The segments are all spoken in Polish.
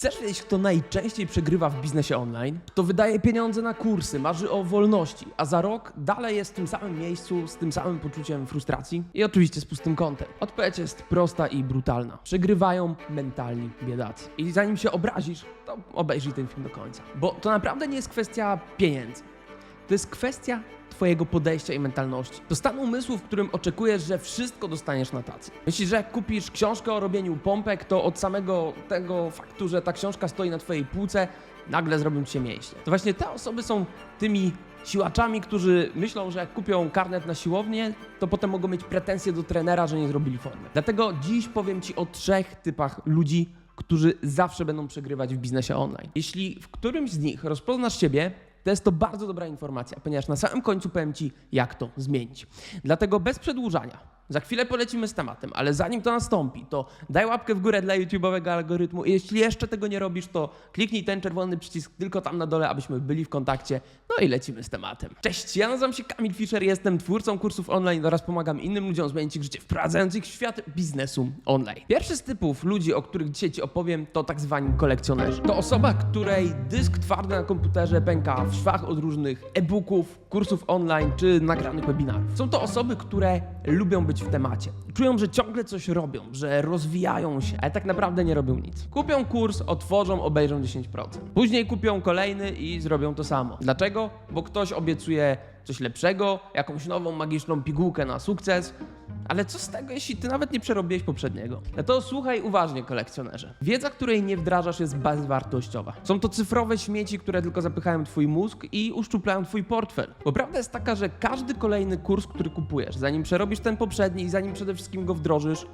Chcesz wiedzieć, kto najczęściej przegrywa w biznesie online? Kto wydaje pieniądze na kursy, marzy o wolności, a za rok dalej jest w tym samym miejscu z tym samym poczuciem frustracji? I oczywiście z pustym kątem. Odpowiedź jest prosta i brutalna. Przegrywają mentalni biedacy. I zanim się obrazisz, to obejrzyj ten film do końca. Bo to naprawdę nie jest kwestia pieniędzy. To jest kwestia Twojego podejścia i mentalności. To stan umysłu, w którym oczekujesz, że wszystko dostaniesz na tacy. Myślisz, że jak kupisz książkę o robieniu pompek, to od samego tego faktu, że ta książka stoi na Twojej półce, nagle zrobią Ci się mięśnie. To właśnie te osoby są tymi siłaczami, którzy myślą, że jak kupią karnet na siłownię, to potem mogą mieć pretensje do trenera, że nie zrobili formy. Dlatego dziś powiem Ci o trzech typach ludzi, którzy zawsze będą przegrywać w biznesie online. Jeśli w którymś z nich rozpoznasz siebie, to jest to bardzo dobra informacja, ponieważ na samym końcu powiem Ci, jak to zmienić. Dlatego bez przedłużania, za chwilę polecimy z tematem, ale zanim to nastąpi, to daj łapkę w górę dla YouTube'owego algorytmu i jeśli jeszcze tego nie robisz, to kliknij ten czerwony przycisk tylko tam na dole, abyśmy byli w kontakcie. No i lecimy z tematem. Cześć, ja nazywam się Kamil Fischer, jestem twórcą kursów online oraz pomagam innym ludziom zmienić ich życie, wprowadzając ich w świat biznesu online. Pierwszy z typów ludzi, o których dzisiaj Ci opowiem, to tak zwani kolekcjonerzy. To osoba, której dysk twardy na komputerze pęka w szwach od różnych e-booków, kursów online czy nagranych webinarów. Są to osoby, które lubią być w temacie. Czują, że ciągle coś robią, że rozwijają się, ale tak naprawdę nie robią nic. Kupią kurs, otworzą, obejrzą 10%. Później kupią kolejny i zrobią to samo. Dlaczego? Bo ktoś obiecuje coś lepszego, jakąś nową magiczną pigułkę na sukces. Ale co z tego, jeśli ty nawet nie przerobiłeś poprzedniego? No to słuchaj uważnie, kolekcjonerze. Wiedza, której nie wdrażasz, jest bezwartościowa. Są to cyfrowe śmieci, które tylko zapychają twój mózg i uszczuplają twój portfel. Bo prawda jest taka, że każdy kolejny kurs, który kupujesz, zanim przerobisz ten poprzedni i zanim przede wszystkim go wdrożysz,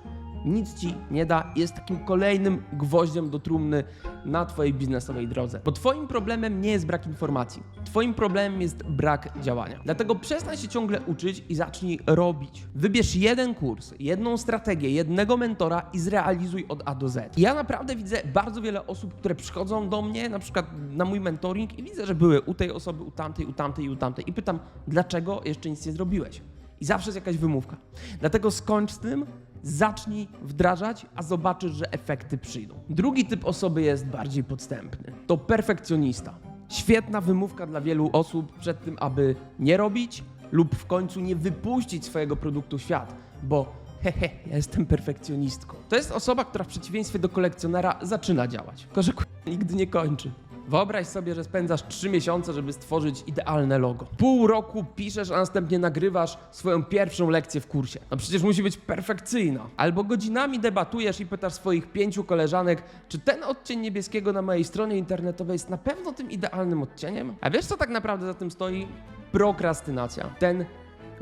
nic ci nie da, jest takim kolejnym gwoździem do trumny na twojej biznesowej drodze. Bo twoim problemem nie jest brak informacji. Twoim problemem jest brak działania. Dlatego przestań się ciągle uczyć i zacznij robić. Wybierz jeden kurs, jedną strategię, jednego mentora i zrealizuj od A do Z. Ja naprawdę widzę bardzo wiele osób, które przychodzą do mnie, na przykład na mój mentoring i widzę, że były u tej osoby, u tamtej, u tamtej i u tamtej i pytam, dlaczego jeszcze nic nie zrobiłeś? I zawsze jest jakaś wymówka. Dlatego skończ z tym, zacznij wdrażać, a zobaczysz, że efekty przyjdą. Drugi typ osoby jest bardziej podstępny. To perfekcjonista. Świetna wymówka dla wielu osób przed tym, aby nie robić lub w końcu nie wypuścić swojego produktu w świat, bo hehe, ja jestem perfekcjonistką. To jest osoba, która w przeciwieństwie do kolekcjonera zaczyna działać, tylko że nigdy nie kończy. Wyobraź sobie, że spędzasz 3 miesiące, żeby stworzyć idealne logo. Pół roku piszesz, a następnie nagrywasz swoją pierwszą lekcję w kursie. No przecież musi być perfekcyjna. Albo godzinami debatujesz i pytasz swoich pięciu koleżanek, czy ten odcień niebieskiego na mojej stronie internetowej jest na pewno tym idealnym odcieniem? A wiesz, co tak naprawdę za tym stoi? Prokrastynacja. Ten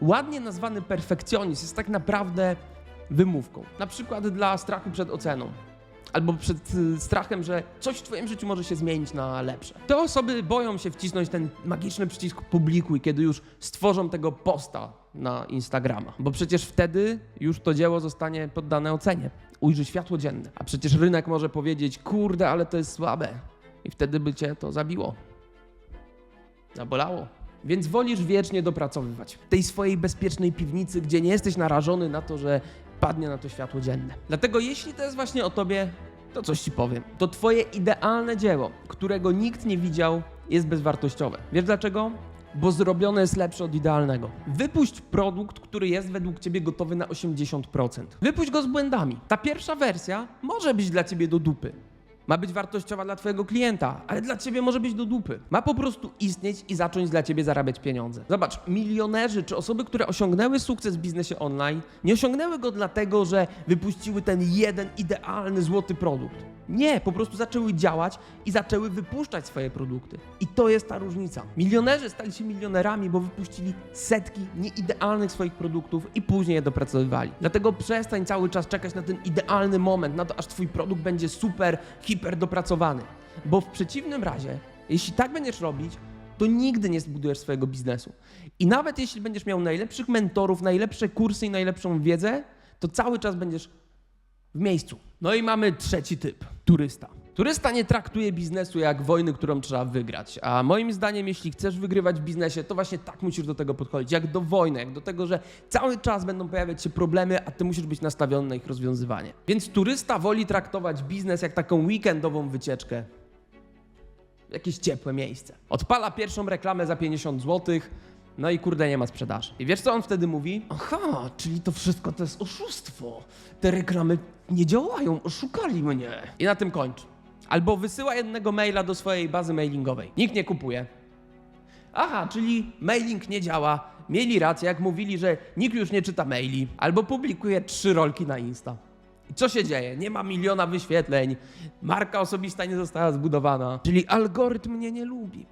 ładnie nazwany perfekcjonizm jest tak naprawdę wymówką. Na przykład dla strachu przed oceną albo przed y, strachem, że coś w twoim życiu może się zmienić na lepsze. Te osoby boją się wcisnąć ten magiczny przycisk publikuj, kiedy już stworzą tego posta na Instagrama, bo przecież wtedy już to dzieło zostanie poddane ocenie, ujrzy światło dzienne, a przecież rynek może powiedzieć, kurde, ale to jest słabe i wtedy by cię to zabiło. Zabolało. Więc wolisz wiecznie dopracowywać w tej swojej bezpiecznej piwnicy, gdzie nie jesteś narażony na to, że padnie na to światło dzienne. Dlatego jeśli to jest właśnie o tobie, to coś ci powiem. To twoje idealne dzieło, którego nikt nie widział, jest bezwartościowe. Wiesz dlaczego? Bo zrobione jest lepsze od idealnego. Wypuść produkt, który jest według ciebie gotowy na 80%. Wypuść go z błędami. Ta pierwsza wersja może być dla ciebie do dupy. Ma być wartościowa dla Twojego klienta, ale dla Ciebie może być do dupy. Ma po prostu istnieć i zacząć dla Ciebie zarabiać pieniądze. Zobacz, milionerzy czy osoby, które osiągnęły sukces w biznesie online, nie osiągnęły go dlatego, że wypuściły ten jeden idealny złoty produkt. Nie, po prostu zaczęły działać i zaczęły wypuszczać swoje produkty. I to jest ta różnica. Milionerzy stali się milionerami, bo wypuścili setki nieidealnych swoich produktów i później je dopracowywali. Dlatego przestań cały czas czekać na ten idealny moment, na to, aż twój produkt będzie super, hiper dopracowany. Bo w przeciwnym razie, jeśli tak będziesz robić, to nigdy nie zbudujesz swojego biznesu. I nawet jeśli będziesz miał najlepszych mentorów, najlepsze kursy i najlepszą wiedzę, to cały czas będziesz w miejscu. No i mamy trzeci typ turysta. Turysta nie traktuje biznesu jak wojny, którą trzeba wygrać. A moim zdaniem, jeśli chcesz wygrywać w biznesie, to właśnie tak musisz do tego podchodzić. Jak do wojny, jak do tego, że cały czas będą pojawiać się problemy, a ty musisz być nastawiony na ich rozwiązywanie. Więc turysta woli traktować biznes jak taką weekendową wycieczkę. Jakieś ciepłe miejsce. Odpala pierwszą reklamę za 50 zł. No i kurde, nie ma sprzedaży. I wiesz co on wtedy mówi? Aha, czyli to wszystko to jest oszustwo. Te reklamy nie działają, oszukali mnie. I na tym kończy. Albo wysyła jednego maila do swojej bazy mailingowej. Nikt nie kupuje. Aha, czyli mailing nie działa. Mieli rację, jak mówili, że nikt już nie czyta maili. Albo publikuje trzy rolki na Insta. I co się dzieje? Nie ma miliona wyświetleń. Marka osobista nie została zbudowana. Czyli algorytm mnie nie lubi.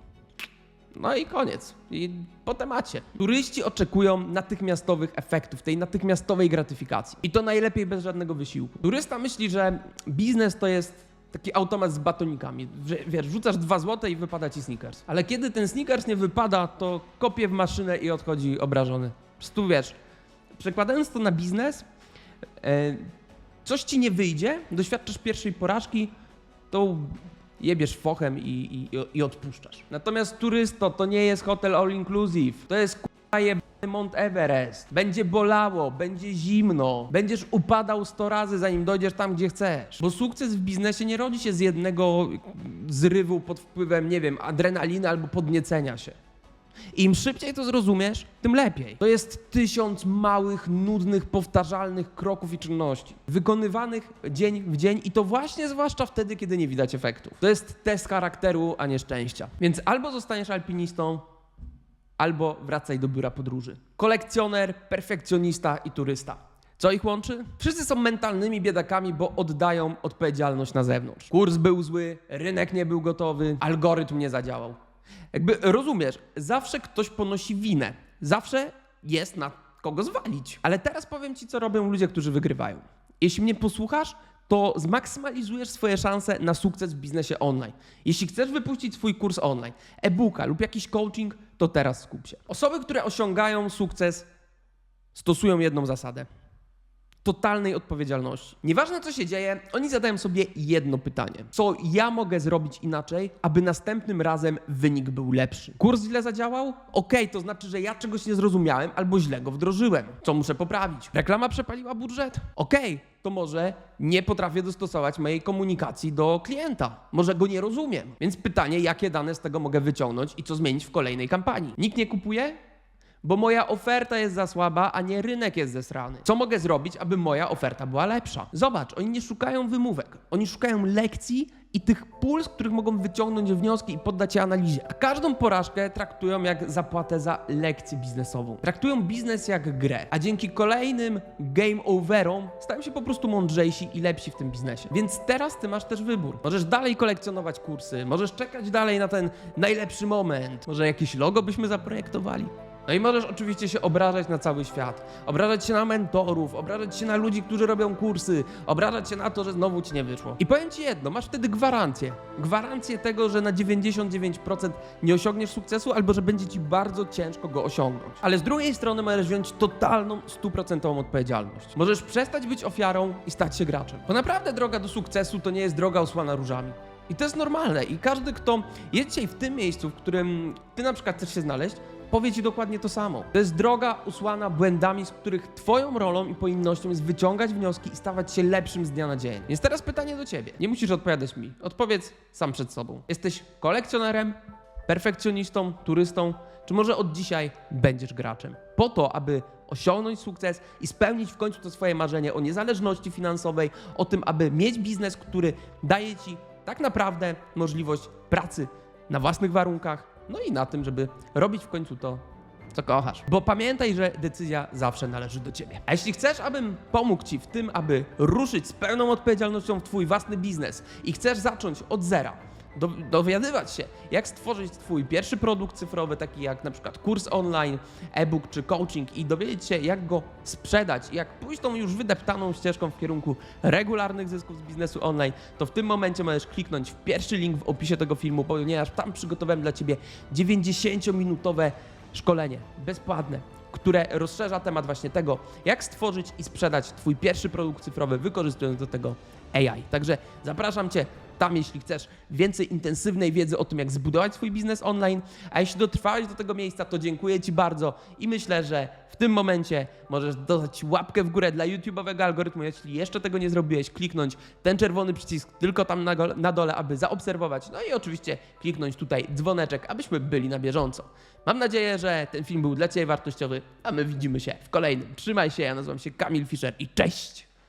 No i koniec. I po temacie. Turyści oczekują natychmiastowych efektów, tej natychmiastowej gratyfikacji. I to najlepiej bez żadnego wysiłku. Turysta myśli, że biznes to jest taki automat z batonikami. Że, wiesz, rzucasz dwa złote i wypada ci sneakers. Ale kiedy ten sneakers nie wypada, to kopie w maszynę i odchodzi obrażony. Prostu wiesz, przekładając to na biznes, e, coś ci nie wyjdzie, doświadczysz pierwszej porażki, to jebiesz fochem i, i, i odpuszczasz. Natomiast turysto to nie jest hotel all inclusive. To jest k***a jebany Mount Everest. Będzie bolało, będzie zimno, będziesz upadał 100 razy zanim dojdziesz tam, gdzie chcesz. Bo sukces w biznesie nie rodzi się z jednego zrywu pod wpływem, nie wiem, adrenaliny albo podniecenia się. Im szybciej to zrozumiesz, tym lepiej. To jest tysiąc małych, nudnych, powtarzalnych kroków i czynności, wykonywanych dzień w dzień i to właśnie zwłaszcza wtedy, kiedy nie widać efektów. To jest test charakteru, a nie szczęścia. Więc albo zostaniesz alpinistą, albo wracaj do biura podróży. Kolekcjoner, perfekcjonista i turysta. Co ich łączy? Wszyscy są mentalnymi biedakami, bo oddają odpowiedzialność na zewnątrz. Kurs był zły, rynek nie był gotowy, algorytm nie zadziałał. Jakby rozumiesz, zawsze ktoś ponosi winę. Zawsze jest na kogo zwalić. Ale teraz powiem ci, co robią ludzie, którzy wygrywają. Jeśli mnie posłuchasz, to zmaksymalizujesz swoje szanse na sukces w biznesie online. Jeśli chcesz wypuścić swój kurs online, e-booka lub jakiś coaching, to teraz skup się. Osoby, które osiągają sukces, stosują jedną zasadę totalnej odpowiedzialności. Nieważne co się dzieje, oni zadają sobie jedno pytanie. Co ja mogę zrobić inaczej, aby następnym razem wynik był lepszy? Kurs źle zadziałał? Okej, to znaczy, że ja czegoś nie zrozumiałem albo źle go wdrożyłem. Co muszę poprawić? Reklama przepaliła budżet? Okej, to może nie potrafię dostosować mojej komunikacji do klienta. Może go nie rozumiem. Więc pytanie, jakie dane z tego mogę wyciągnąć i co zmienić w kolejnej kampanii? Nikt nie kupuje? Bo moja oferta jest za słaba, a nie rynek jest zesrany. Co mogę zrobić, aby moja oferta była lepsza? Zobacz, oni nie szukają wymówek, oni szukają lekcji i tych pól, z których mogą wyciągnąć wnioski i poddać je analizie. A każdą porażkę traktują jak zapłatę za lekcję biznesową. Traktują biznes jak grę, a dzięki kolejnym game overom stają się po prostu mądrzejsi i lepsi w tym biznesie. Więc teraz ty masz też wybór. Możesz dalej kolekcjonować kursy, możesz czekać dalej na ten najlepszy moment. Może jakieś logo byśmy zaprojektowali? No i możesz oczywiście się obrażać na cały świat, obrażać się na mentorów, obrażać się na ludzi, którzy robią kursy, obrażać się na to, że znowu ci nie wyszło. I powiem ci jedno, masz wtedy gwarancję. Gwarancję tego, że na 99% nie osiągniesz sukcesu albo że będzie ci bardzo ciężko go osiągnąć. Ale z drugiej strony możesz wziąć totalną, stuprocentową odpowiedzialność. Możesz przestać być ofiarą i stać się graczem. Bo naprawdę droga do sukcesu to nie jest droga usłana różami. I to jest normalne. I każdy, kto jest dzisiaj w tym miejscu, w którym ty na przykład chcesz się znaleźć, powie ci dokładnie to samo. To jest droga usłana błędami, z których twoją rolą i powinnością jest wyciągać wnioski i stawać się lepszym z dnia na dzień. Więc teraz pytanie do ciebie. Nie musisz odpowiadać mi. Odpowiedz sam przed sobą. Jesteś kolekcjonerem, perfekcjonistą, turystą, czy może od dzisiaj będziesz graczem? Po to, aby osiągnąć sukces i spełnić w końcu to swoje marzenie o niezależności finansowej, o tym, aby mieć biznes, który daje ci tak naprawdę możliwość pracy na własnych warunkach, no i na tym, żeby robić w końcu to, co kochasz. Bo pamiętaj, że decyzja zawsze należy do ciebie. A jeśli chcesz, abym pomógł ci w tym, aby ruszyć z pełną odpowiedzialnością w twój własny biznes i chcesz zacząć od zera, do, dowiadywać się, jak stworzyć Twój pierwszy produkt cyfrowy, taki jak na przykład kurs online, e-book czy coaching i dowiedzieć się, jak go sprzedać jak pójść tą już wydeptaną ścieżką w kierunku regularnych zysków z biznesu online, to w tym momencie możesz kliknąć w pierwszy link w opisie tego filmu, ponieważ tam przygotowałem dla Ciebie 90-minutowe szkolenie bezpłatne, które rozszerza temat właśnie tego, jak stworzyć i sprzedać Twój pierwszy produkt cyfrowy, wykorzystując do tego AI. Także zapraszam Cię tam, jeśli chcesz więcej intensywnej wiedzy o tym, jak zbudować swój biznes online. A jeśli dotrwałeś do tego miejsca, to dziękuję Ci bardzo i myślę, że w tym momencie możesz dodać łapkę w górę dla YouTube'owego algorytmu. Jeśli jeszcze tego nie zrobiłeś, kliknąć ten czerwony przycisk tylko tam na, na dole, aby zaobserwować. No i oczywiście kliknąć tutaj dzwoneczek, abyśmy byli na bieżąco. Mam nadzieję, że ten film był dla Ciebie wartościowy, a my widzimy się w kolejnym. Trzymaj się, ja nazywam się Kamil Fischer i cześć!